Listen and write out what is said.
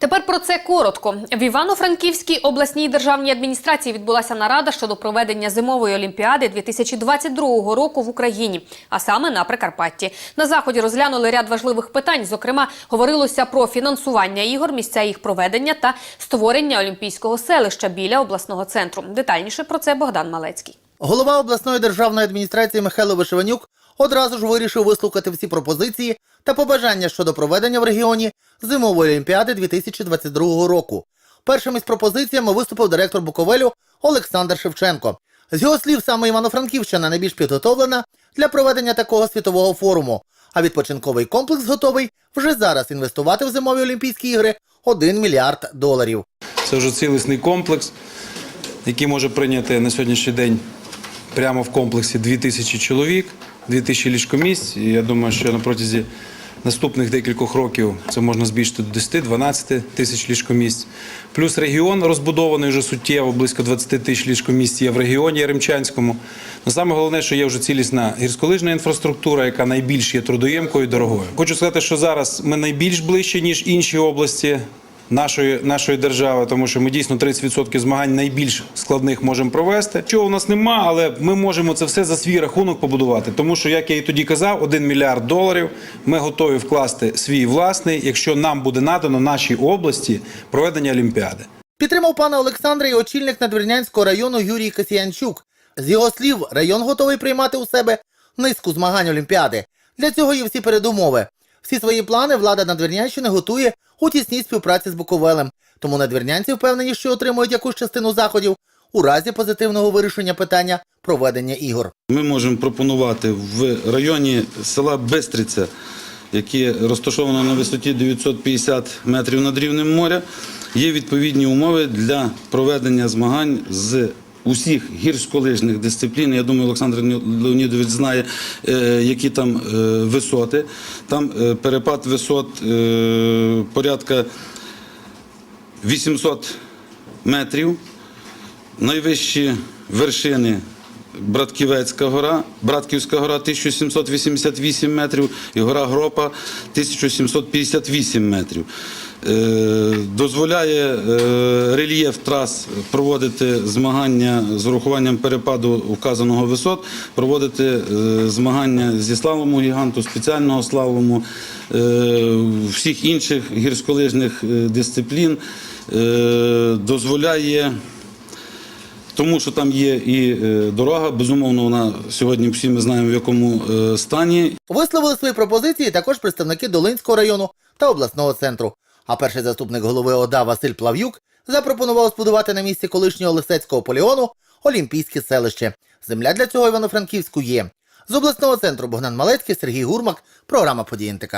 Тепер про це коротко. В Івано-Франківській обласній державній адміністрації відбулася нарада щодо проведення зимової олімпіади 2022 року в Україні, а саме на Прикарпатті. На заході розглянули ряд важливих питань. Зокрема, говорилося про фінансування ігор, місця їх проведення та створення олімпійського селища біля обласного центру. Детальніше про це Богдан Малецький. Голова обласної державної адміністрації Михайло Вишиванюк одразу ж вирішив вислухати всі пропозиції та побажання щодо проведення в регіоні зимової олімпіади 2022 року. Першим із пропозиціями виступив директор Буковелю Олександр Шевченко. З його слів, саме Івано-Франківщина найбільш підготовлена для проведення такого світового форуму. А відпочинковий комплекс готовий вже зараз інвестувати в зимові Олімпійські ігри 1 мільярд доларів. Це вже цілісний комплекс, який може прийняти на сьогоднішній день прямо в комплексі 2000 чоловік, 2000 ліжкомісць. І я думаю, що на протязі наступних декількох років це можна збільшити до 10-12 тисяч ліжкомісць. Плюс регіон розбудований вже суттєво, близько 20 тисяч ліжкомісць є в регіоні Яремчанському. Но саме головне, що є вже цілісна гірськолижна інфраструктура, яка найбільш є трудоємкою і дорогою. Хочу сказати, що зараз ми найбільш ближче, ніж інші області нашої, нашої держави, тому що ми дійсно 30% змагань найбільш складних можемо провести. Чого у нас нема, але ми можемо це все за свій рахунок побудувати. Тому що, як я і тоді казав, 1 мільярд доларів ми готові вкласти свій власний, якщо нам буде надано нашій області проведення Олімпіади. Підтримав пана Олександра і очільник Надвірнянського району Юрій Касіянчук. З його слів, район готовий приймати у себе низку змагань Олімпіади. Для цього є всі передумови. Всі свої плани влада Надвірнянщини готує у тісній співпраці з Буковелем. Тому надвірнянці впевнені, що отримують якусь частину заходів у разі позитивного вирішення питання проведення ігор. Ми можемо пропонувати в районі села Бистриця, яке розташовано на висоті 950 метрів над рівнем моря. Є відповідні умови для проведення змагань з усіх гірськолижних дисциплін. Я думаю, Олександр Леонідович знає, е, які там е, висоти. Там е, перепад висот порядка 800 метрів. Найвищі вершини Братківецька гора, Братківська гора 1788 метрів і гора Гропа 1758 метрів. Е, дозволяє е, рельєф трас проводити змагання з урахуванням перепаду вказаного висот, проводити е, змагання зі слалому гіганту, спеціального слалому, е, всіх інших гірськолижних дисциплін. Дозволяє тому що там є і дорога, безумовно, вона сьогодні всі ми знаємо в якому стані. Висловили свої пропозиції також представники Долинського району та обласного центру. А перший заступник голови ОДА Василь Плав'юк запропонував збудувати на місці колишнього Лисецького поліону Олімпійське селище. Земля для цього Івано-Франківську є. З обласного центру Богдан Малецький, Сергій Гурмак, програма «Події НТК».